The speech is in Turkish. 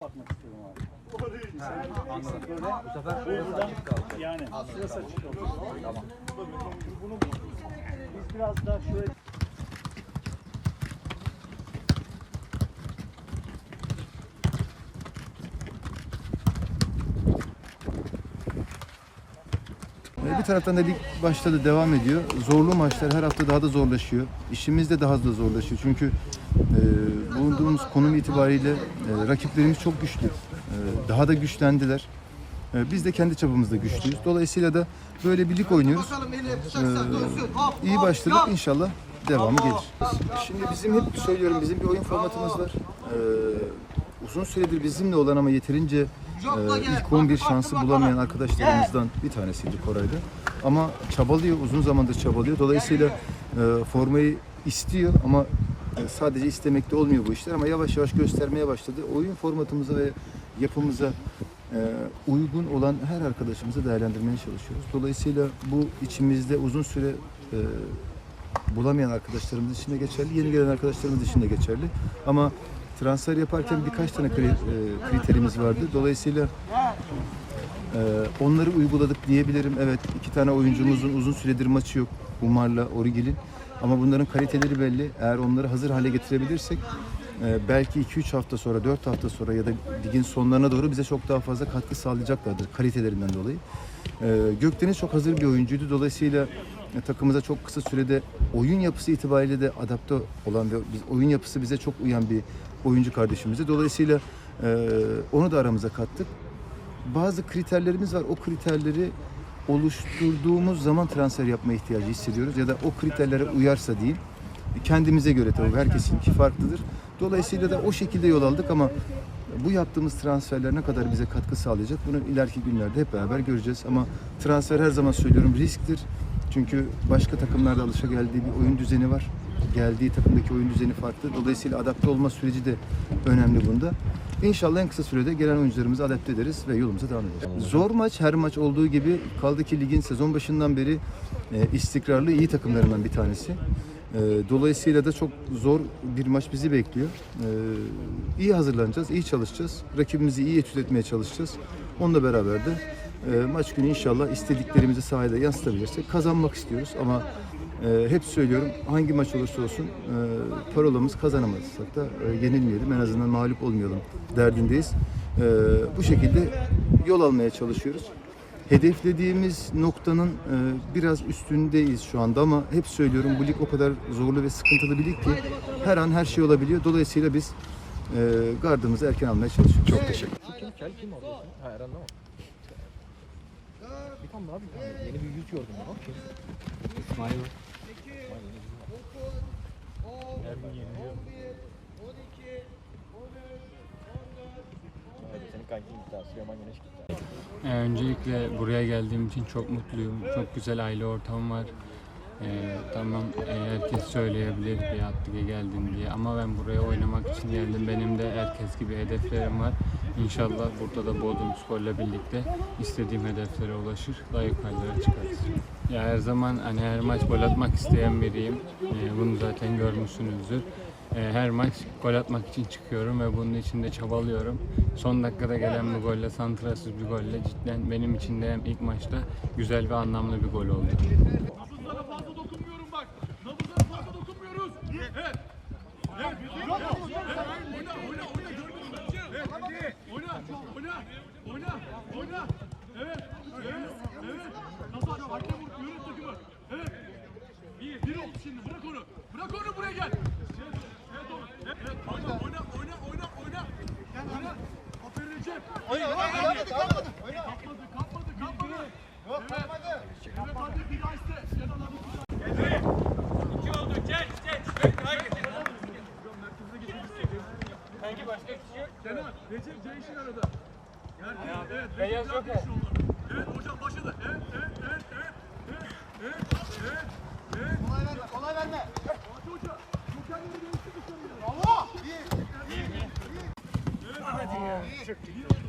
bakmak istiyorum abi. Anladım. Böyle Bu sefer kalacak. yani açık. Tamam. Bunu biz biraz daha şöyle Bir taraftan da lig başladı, devam ediyor. Zorlu maçlar her hafta daha da zorlaşıyor. İşimiz de daha da zorlaşıyor. Çünkü e, bulunduğumuz konum itibariyle e, rakiplerimiz çok güçlü. E, daha da güçlendiler. E, biz de kendi çapımızda güçlüyüz. Dolayısıyla da böyle bir lig oynuyoruz. Ee, iyi başladık inşallah devamı gelir. Şimdi bizim hep söylüyorum bizim bir oyun formatımız var. Ee, uzun süredir bizimle olan ama yeterince e, ilk 11 şansı bulamayan arkadaşlarımızdan bir tanesiydi Koray'da. Ama çabalıyor, uzun zamandır çabalıyor. Dolayısıyla e, formayı istiyor ama e, sadece istemekte olmuyor bu işler ama yavaş yavaş göstermeye başladı. Oyun formatımıza ve yapımıza e, uygun olan her arkadaşımızı değerlendirmeye çalışıyoruz. Dolayısıyla bu içimizde uzun süre e, bulamayan arkadaşlarımız için de geçerli, yeni gelen arkadaşlarımız için de geçerli. Ama transfer yaparken birkaç tane kri- e, kriterimiz vardı. Dolayısıyla e, onları uyguladık diyebilirim. Evet, iki tane oyuncumuzun uzun süredir maçı yok. Umar'la Origil'in. Ama bunların kaliteleri belli. Eğer onları hazır hale getirebilirsek e, belki 2-3 hafta sonra, 4 hafta sonra ya da ligin sonlarına doğru bize çok daha fazla katkı sağlayacaklardır kalitelerinden dolayı. E, Gökdeniz çok hazır bir oyuncuydu. Dolayısıyla e, takımıza çok kısa sürede oyun yapısı itibariyle de adapte olan ve oyun yapısı bize çok uyan bir oyuncu kardeşimizdi. Dolayısıyla e, onu da aramıza kattık. Bazı kriterlerimiz var. O kriterleri oluşturduğumuz zaman transfer yapma ihtiyacı hissediyoruz ya da o kriterlere uyarsa diyeyim. Kendimize göre tabii herkesinki farklıdır. Dolayısıyla da o şekilde yol aldık ama bu yaptığımız transferler ne kadar bize katkı sağlayacak bunu ileriki günlerde hep beraber göreceğiz. Ama transfer her zaman söylüyorum risktir. Çünkü başka takımlarda alışa geldiği bir oyun düzeni var. Geldiği takımdaki oyun düzeni farklı. Dolayısıyla adapte olma süreci de önemli bunda. İnşallah en kısa sürede gelen oyuncularımızı adapte ederiz ve yolumuza devam ederiz. Zor maç her maç olduğu gibi kaldı ki ligin sezon başından beri e, istikrarlı iyi takımlarından bir tanesi. E, Dolayısıyla da çok zor bir maç bizi bekliyor. E, İyi hazırlanacağız, iyi çalışacağız. Rakibimizi iyi etüt etmeye çalışacağız. Onunla beraber de e, maç günü inşallah istediklerimizi sahada yansıtabilirsek kazanmak istiyoruz ama e, hep söylüyorum hangi maç olursa olsun e, parolamız kazanamazsak da e, yenilmeyelim en azından mağlup olmayalım derdindeyiz. E, bu şekilde yol almaya çalışıyoruz. Hedeflediğimiz noktanın e, biraz üstündeyiz şu anda ama hep söylüyorum bu lig o kadar zorlu ve sıkıntılı bir lig ki her an her şey olabiliyor. Dolayısıyla biz e, gardımızı erken almaya çalışıyoruz. Çok teşekkür Kim? Kel kim alıyorsun? Ha Eren değil mi? Bir tane daha bir tane. Yeni bir yüz gördüm ya. Kim? İsmail. Her gün yeniliyor. Evet, senin kankin gitti. ha, Süleyman Güneş gitti. Ee, Öncelikle buraya geldiğim için çok mutluyum. Çok güzel aile ortamı var. Ee, tamam herkes söyleyebilir bir attığa geldin diye ama ben buraya oynamak için geldim. Benim de herkes gibi hedeflerim var. İnşallah burada da Bodrum Spor'la birlikte istediğim hedeflere ulaşır, daha yukarılara çıkarız. Ya her zaman hani her maç gol atmak isteyen biriyim. Ee, bunu zaten görmüşsünüzdür. Ee, her maç gol atmak için çıkıyorum ve bunun için de çabalıyorum. Son dakikada gelen bir golle, santrasız bir golle cidden benim için de hem ilk maçta güzel ve anlamlı bir gol oldu. Nabızlara fazla dokunmuyorum bak. Nabızlara fazla dokunmuyoruz. Evet. Evet. Oyna, oyna, oyna, oyna. Gördün mü? Evet. Oyna, oyna, oyna, oyna. Evet, evet, evet. Kazan, hakem vur, yürüt takımı. Evet. Bir, bir oldu şimdi. Bırak onu. Bırak onu buraya gel. Evet, oğlum. Evet. Oyna, oyna, oyna, oyna, oyna. Oyna. Aferin Recep. Oyna, oyna, oyna. Kapmadı, kapmadı, kapmadı. Yok, kapmadı. Evet, hadi bir daha iste. Kenan abi. Kenan, Recep Ceyşin arada. Herkes, evet, Beyaz yok Wow.